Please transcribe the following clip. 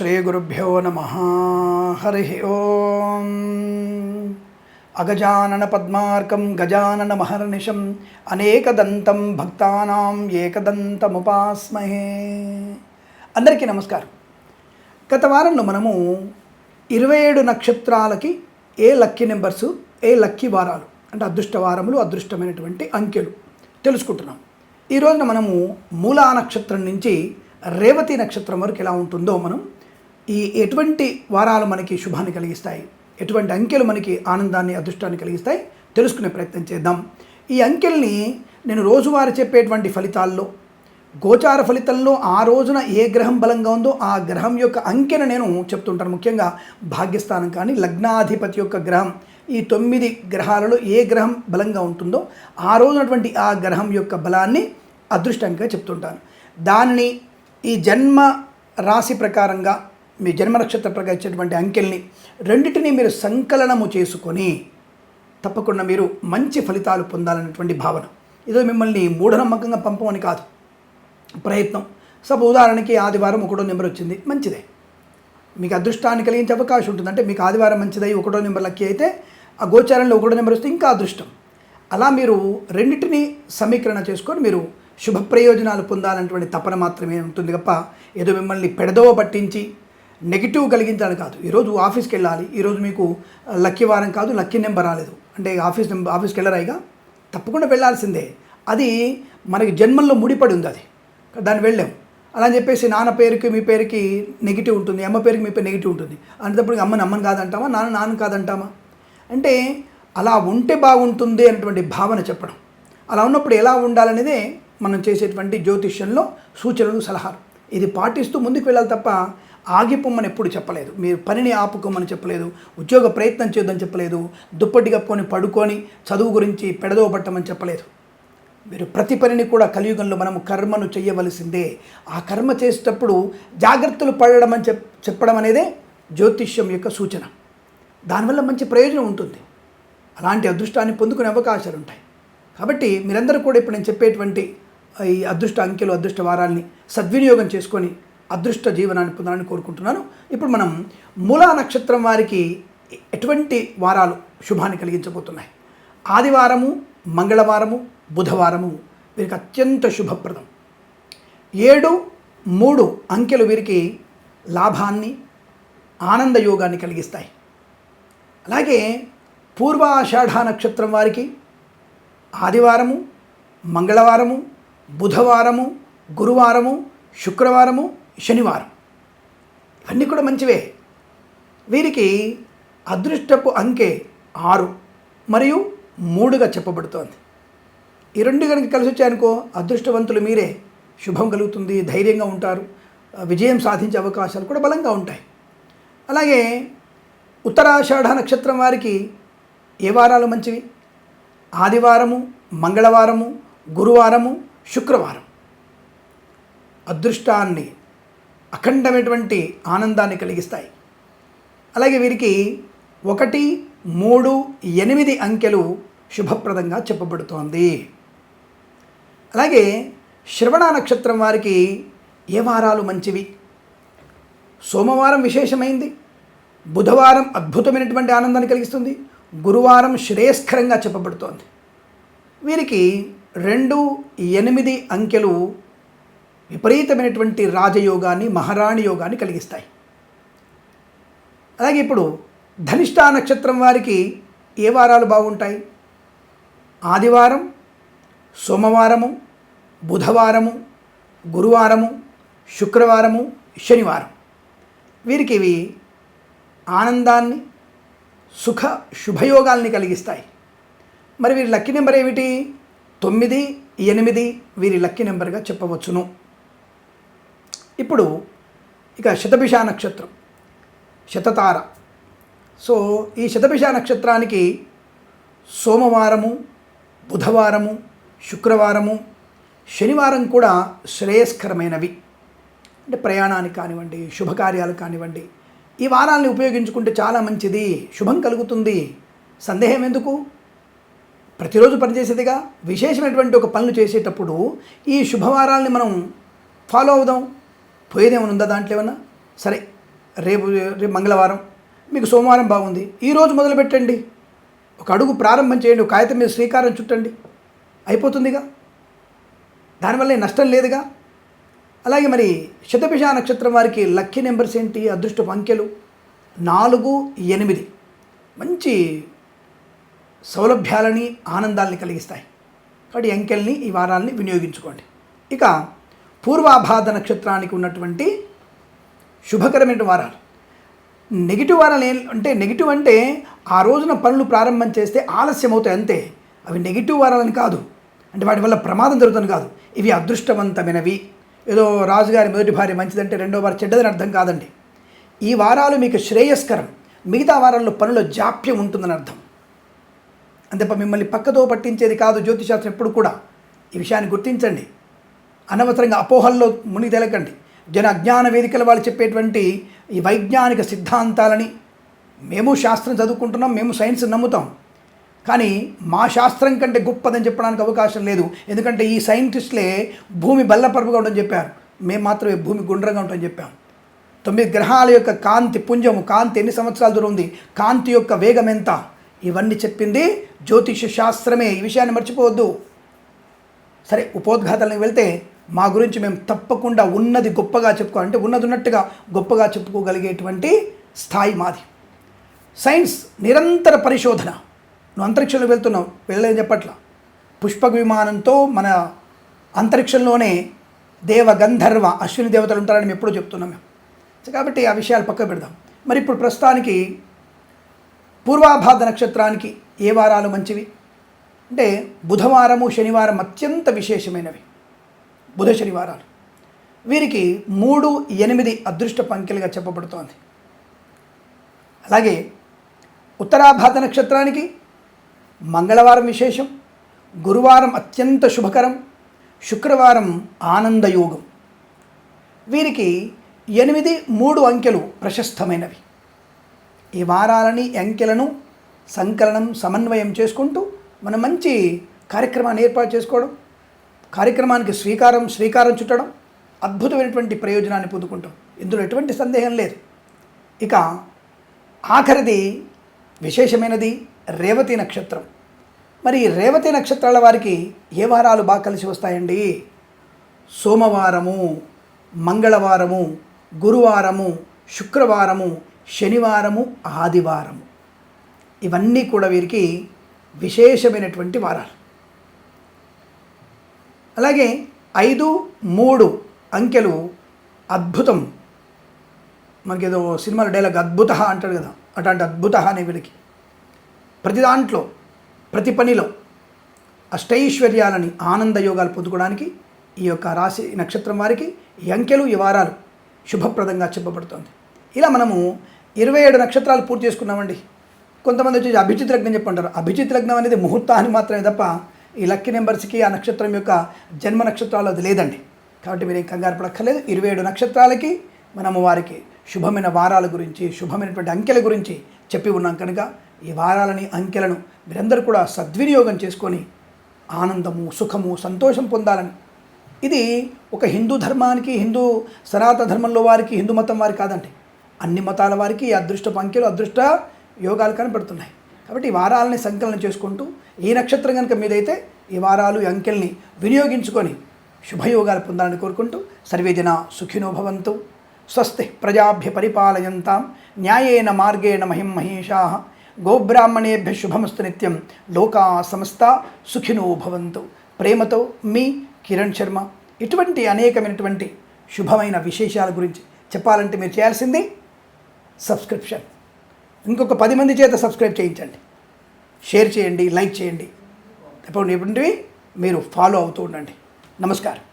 శ్రీగురుభ్యో నమ హరి ఓం అగజానన పద్మార్కం గజానన మహర్నిశం అనేకదంతం భక్తానాం ఏకదంతముపాస్మహే అందరికీ నమస్కారం. గత వారంలో మనము ఇరవై ఏడు నక్షత్రాలకి ఏ లక్కీ నెంబర్సు ఏ లక్కీ వారాలు అంటే అదృష్ట వారములు అదృష్టమైనటువంటి అంకెలు తెలుసుకుంటున్నాం. ఈరోజున మనము మూలా నక్షత్రం నుంచి రేవతి నక్షత్రం వరకు ఎలా ఉంటుందో మనం ఈ ఎటువంటి వారాలు మనకి శుభాన్ని కలిగిస్తాయి? ఎటువంటి అంకెలు మనకి ఆనందాన్ని అదృష్టాన్ని కలిగిస్తాయి? తెలుసుకునే ప్రయత్నం చేద్దాం. ఈ అంకెల్ని నేను రోజువారీ చెప్పేటువంటి ఫలితాల్లో గోచార ఫలితంలో ఆ రోజున ఏ గ్రహం బలంగా ఉందో ఆ గ్రహం యొక్క అంకెను నేను చెప్తుంటాను. ముఖ్యంగా భాగ్యస్థానం కానీ లగ్నాధిపతి యొక్క గ్రహం ఈ తొమ్మిది గ్రహాలలో ఏ గ్రహం బలంగా ఉంటుందో ఆ రోజునటువంటి ఆ గ్రహం యొక్క బలాన్ని అదృష్టంగా చెప్తుంటాను. దానిని ఈ జన్మ రాశి ప్రకారంగా మీ జన్మ నక్షత్ర ప్రకారం ఇచ్చేటువంటి అంకెల్ని రెండింటినీ మీరు సంకలనము చేసుకొని తప్పకుండా మీరు మంచి ఫలితాలు పొందాలనేటువంటి భావన. ఇదో మిమ్మల్ని మూఢనమ్మకంగా పంపమని కాదు. ప్రయత్నం. సబ్ ఉదాహరణకి ఆదివారం ఒకటో నెంబర్ వచ్చింది మంచిదే. మీకు అదృష్టాన్ని కలిగించే అవకాశం ఉంటుంది. అంటే మీకు ఆదివారం మంచిదై ఒకటో నెంబర్ లక్కీ అయితే ఆ గోచారంలో ఒకటో నెంబర్ వస్తే ఇంకా అదృష్టం. అలా మీరు రెండింటిని సమీకరణ చేసుకొని మీరు శుభ ప్రయోజనాలు పొందాలన్నటువంటి తపన మాత్రమే ఉంటుంది తప్ప ఏదో మిమ్మల్ని పెడదోవ పట్టించి నెగిటివ్ కలిగించాలని కాదు. ఈరోజు ఆఫీస్కి వెళ్ళాలి ఈరోజు మీకు లక్కీ వారం కాదు లక్కీ నెంబర్ రాలేదు. అంటే ఆఫీస్ నెంబర్ ఆఫీస్కి వెళ్ళరాయిగా తప్పకుండా వెళ్ళాల్సిందే. అది మనకి జన్మల్లో ముడిపడి ఉంది అది. దాన్ని వెళ్ళాం. అలా అని చెప్పేసి నాన్న పేరుకి మీ పేరుకి నెగిటివ్ ఉంటుంది అమ్మ పేరుకి మీ పేరు నెగిటివ్ ఉంటుంది. అనేటప్పుడు అమ్మని అమ్మని కాదంటామా నాన్న నాన్న కాదంటామా? అంటే అలా ఉంటే బాగుంటుంది అనేటువంటి భావన చెప్పడం. అలా ఉన్నప్పుడు ఎలా ఉండాలనేదే మనం చేసేటువంటి జ్యోతిష్యంలో సూచనలు సలహాలు. ఇది పాటిస్తూ ముందుకు వెళ్ళాలి తప్ప ఆగిపోమ్మని ఎప్పుడు చెప్పలేదు. మీరు పనిని ఆపుకోమని చెప్పలేదు. ఉద్యోగ ప్రయత్నం చేయొద్దని చెప్పలేదు. దుప్పటి కప్పుకొని పడుకొని చదువు గురించి పెడదవ పట్టమని చెప్పలేదు. మీరు ప్రతి పనిని కూడా కలియుగంలో మనము కర్మను చేయవలసిందే ఆ కర్మ చేసేటప్పుడు జాగ్రత్తలు పడడం అని చెప్ చెప్పడం అనేదే జ్యోతిష్యం యొక్క సూచన. దానివల్ల మంచి ప్రయోజనం ఉంటుంది. అలాంటి అదృష్టాన్ని పొందుకునే అవకాశాలు ఉంటాయి. కాబట్టి మీరందరూ కూడా ఇప్పుడు నేను చెప్పేటువంటి ఈ అదృష్ట అంకెలు అదృష్ట వారాల్ని సద్వినియోగం చేసుకొని అదృష్ట జీవనాన్ని పొందాలని కోరుకుంటున్నాను. ఇప్పుడు మనం మూలా నక్షత్రం వారికి ఎటువంటి వారాలు శుభాన్ని కలిగించబోతున్నాయి? ఆదివారము మంగళవారము బుధవారము వీరికి అత్యంత శుభప్రదం. ఏడు మూడు అంకెలు వీరికి లాభాన్ని ఆనంద యోగాన్ని కలిగిస్తాయి. అలాగే పూర్వాషాఢ నక్షత్రం వారికి ఆదివారము మంగళవారము బుధవారము గురువారము శుక్రవారము శనివారం. ఇవన్నీ కూడా మంచివే. వీరికి అదృష్టపు అంకె ఆరు మరియు మూడుగా చెప్పబడుతోంది. ఈ రెండు కనుక కలిసి వచ్చాయనుకో అదృష్టవంతులు మీరే. శుభం కలుగుతుంది ధైర్యంగా ఉంటారు విజయం సాధించే అవకాశాలు కూడా బలంగా ఉంటాయి. అలాగే ఉత్తరాషాఢ నక్షత్రం వారికి ఏ వారాలు మంచివి? ఆదివారము మంగళవారము గురువారము శుక్రవారం. అదృష్టాన్ని అఖండమైనటువంటి ఆనందాన్ని కలిగిస్తాయి. అలాగే వీరికి ఒకటి మూడు ఎనిమిది అంకెలు శుభప్రదంగా చెప్పబడుతోంది. అలాగే శ్రవణ నక్షత్రం వారికి ఏ వారాలు మంచివి? సోమవారం విశేషమైంది. బుధవారం అద్భుతమైనటువంటి ఆనందాన్ని కలిగిస్తుంది. గురువారం శ్రేయస్కరంగా చెప్పబడుతోంది. వీరికి రెండు ఎనిమిది అంకెలు విపరీతమైనటువంటి రాజయోగాన్ని మహారాణి యోగాన్ని కలిగిస్తాయి. అలాగే ఇప్పుడు ధనిష్టా నక్షత్రం వారికి ఏ వారాలు బాగుంటాయి? ఆదివారం సోమవారము బుధవారము గురువారము శుక్రవారము శనివారం. వీరికి ఇవి ఆనందాన్ని సుఖ శుభయోగాల్ని కలిగిస్తాయి. మరి వీరి లక్కీ నెంబర్ ఏమిటి? తొమ్మిది ఎనిమిది వీరి లక్కీ నెంబర్గా చెప్పవచ్చును. ఇప్పుడు ఇక శతభిష నక్షత్రం శతతార. సో ఈ శతభిష నక్షత్రానికి సోమవారము బుధవారము శుక్రవారము శనివారం కూడా శ్రేయస్కరమైనవి. అంటే ప్రయాణానికి కానివ్వండి శుభకార్యాలు కానివ్వండి ఈ వారాల్ని ఉపయోగించుకుంటే చాలా మంచిది శుభం కలుగుతుంది. సందేహం ఎందుకు? ప్రతిరోజు పనిచేసేదిగా విశేషమైనటువంటి ఒక పనులు చేసేటప్పుడు ఈ శుభవారాల్ని మనం ఫాలో అవుదాం. పోయేదేమైనా ఉందా దాంట్లో ఏమన్నా? సరే రేపు రేపు మంగళవారం. మీకు సోమవారం బాగుంది. ఈరోజు మొదలు పెట్టండి ఒక అడుగు ప్రారంభం చేయండి. ఒక కాగితం మీద శ్రీకారం చుట్టండి. అయిపోతుందిగా? దానివల్ల నష్టం లేదుగా? అలాగే మరి శతభిష నక్షత్రం వారికి లక్కీ నెంబర్స్ ఏంటి? అదృష్టపు అంకెలు. నాలుగు ఎనిమిది. మంచి సౌలభ్యాలని ఆనందాల్ని కలిగిస్తాయి. కాబట్టి అంకెల్ని ఈ వారాల్ని వినియోగించుకోండి. ఇక పూర్వాభాద నక్షత్రానికి ఉన్నటువంటి శుభకరమైన వారాలు. నెగిటివ్ వారాలు ఏం అంటే నెగిటివ్ అంటే ఆ రోజున పనులు ప్రారంభం చేస్తే ఆలస్యం అవుతాయి అంతే. అవి నెగిటివ్ వారాలని కాదు. అంటే వాటి వల్ల ప్రమాదం జరుగుతుంది కాదు. ఇవి అదృష్టవంతమైనవి. ఏదో రాజుగారి మొదటి భార్య మంచిదంటే రెండో వారు చెడ్డదని అర్థం కాదండి. ఈ వారాలు మీకు శ్రేయస్కరం. మిగతా వారాల్లో పనుల జాప్యం ఉంటుందని అర్థం. అంతేప మిమ్మల్ని పక్కతో పట్టించేది కాదు జ్యోతిశాస్త్రం ఎప్పుడు కూడా. ఈ విషయాన్ని గుర్తించండి. అనవసరంగా అపోహల్లో మునిగి తెలకండి జన అజ్ఞాన వేదికల వాళ్ళు చెప్పేటువంటి ఈ వైజ్ఞానిక సిద్ధాంతాలని మేము శాస్త్రం చదువుకుంటున్నాం మేము సైన్స్ నమ్ముతాం. కానీ మా శాస్త్రం కంటే గొప్పదని చెప్పడానికి అవకాశం లేదు. ఎందుకంటే ఈ సైంటిస్టులే భూమి బల్లపరుపుగా ఉండని చెప్పారు. మేము మాత్రమే భూమి గుండ్రంగా ఉంటామని చెప్పాం. తొమ్మిది గ్రహాల యొక్క కాంతి పుంజము కాంతి ఎన్ని సంవత్సరాల దూరం ఉంది? కాంతి యొక్క వేగం ఎంత? ఇవన్నీ చెప్పింది జ్యోతిష శాస్త్రమే. ఈ విషయాన్ని మర్చిపోవద్దు. సరే ఉపోద్ఘాతాలకు వెళ్తే మా గురించి మేము తప్పకుండా ఉన్నది గొప్పగా చెప్పుకో అంటే ఉన్నది ఉన్నట్టుగా గొప్పగా చెప్పుకోగలిగేటువంటి స్థాయి మాది. సైన్స్ నిరంతర పరిశోధన. నువ్వు అంతరిక్షంలో వెళ్తున్నావు వెళ్ళలేదని చెప్పట్ల. పుష్పక విమానంతో మన అంతరిక్షంలోనే దేవ గంధర్వ అశ్విని దేవతలు ఉంటారని మేము ఎప్పుడూ చెప్తున్నాం మేము. కాబట్టి ఆ విషయాలు పక్క పెడదాం. మరి ఇప్పుడు ప్రస్తుతానికి పూర్వాభాద నక్షత్రానికి ఏ వారాలు మంచివి? అంటే బుధవారము శనివారం అత్యంత విశేషమైనవి. బుధ శనివారాలు. వీరికి మూడు ఎనిమిది అదృష్ట పంకెలుగా చెప్పబడుతోంది. అలాగే ఉత్తరాభాద నక్షత్రానికి మంగళవారం విశేషం గురువారం అత్యంత శుభకరం శుక్రవారం ఆనందయోగం వీరికి ఎనిమిది మూడు అంకెలు ప్రశస్తమైనవి. ఈ వారాలని అంకెలను సంకలనం సమన్వయం చేసుకుంటూ మనం మంచి కార్యక్రమాన్ని ఏర్పాటు చేసుకోవడం కార్యక్రమానికి స్వీకారం శ్రీకారం చుట్టడం అద్భుతమైనటువంటి ప్రయోజనాన్ని పొందుకుంటాం. ఇందులో ఎటువంటి సందేహం లేదు. ఇక ఆఖరిది విశేషమైనది రేవతి నక్షత్రం. మరి ఈ రేవతి నక్షత్రాల వారికి ఏ వారాలు బాగా కలిసి వస్తాయండి? సోమవారము మంగళవారము గురువారము శుక్రవారము శనివారము ఆదివారము. ఇవన్నీ కూడా వీరికి విశేషమైనటువంటి వారాలు. అలాగే ఐదు మూడు అంకెలు అద్భుతం. మనకి ఏదో సినిమాలో డైలాగ్ అద్భుత అంటాడు కదా అట్లాంటి అద్భుత అనే వీడికి. ప్రతి దాంట్లో ప్రతి పనిలో అష్టైశ్వర్యాలని ఆనంద యోగాలు పొందుకోవడానికి ఈ యొక్క రాశి నక్షత్రం వారికి ఈ అంకెలు ఈ వారాలు శుభప్రదంగా చెప్పబడుతోంది. ఇలా మనము ఇరవై ఏడు నక్షత్రాలు పూర్తి చేసుకున్నామండి. కొంతమంది వచ్చి అభిజిత్ లగ్నం చెప్పంటారు అభిజిత్ లగ్నం అనేది ముహూర్తాన్ని మాత్రమే తప్ప ఈ లక్కీ నెంబర్స్కి ఆ నక్షత్రం యొక్క జన్మ నక్షత్రాలు అది లేదండి. కాబట్టి మీరు ఏం కంగారు పడక్కర్లేదు. ఇరవై ఏడు నక్షత్రాలకి మనము వారికి శుభమైన వారాల గురించి శుభమైనటువంటి అంకెల గురించి చెప్పి ఉన్నాం కనుక ఈ వారాలని అంకెలను మీరందరూ కూడా సద్వినియోగం చేసుకొని ఆనందము సుఖము సంతోషం పొందాలని. ఇది ఒక హిందూ ధర్మానికి హిందూ సనాతన ధర్మంలో వారికి హిందూ మతం వారికి కాదండి. అన్ని మతాల వారికి ఈ అదృష్ట పంక్తులు అదృష్ట యోగాలు కనపడుతున్నాయి కాబట్టి ఈ వారాలని సంకలనం చేసుకుంటూ ఈ నక్షత్రం కనుక మీదైతే ఈ వారాలు ఈ అంకెల్ని వినియోగించుకొని శుభయోగాలు పొందాలని కోరుకుంటూ సర్వేజన సుఖినో భవంతు. స్వస్తి ప్రజాభ్య పరిపాలయంతాం. న్యాయేన మార్గేణ మహిం మహేషా. గోబ్రాహ్మణేభ్య శుభమస్తు నిత్యం. లోకా సమస్త సుఖినో భవంతు. ప్రేమతో మీ కిరణ్ శర్మ. ఇటువంటి అనేకమైనటువంటి శుభమైన విశేషాల గురించి చెప్పాలంటే మీరు చేయాల్సింది సబ్స్క్రిప్షన్. ఇంకొక పది మంది చేత సబ్స్క్రైబ్ చేయించండి. షేర్ చేయండి లైక్ చేయండి. ఎప్పుడు ఎప్పుడు మీరు ఫాలో అవుతూ ఉండండి. నమస్కారం.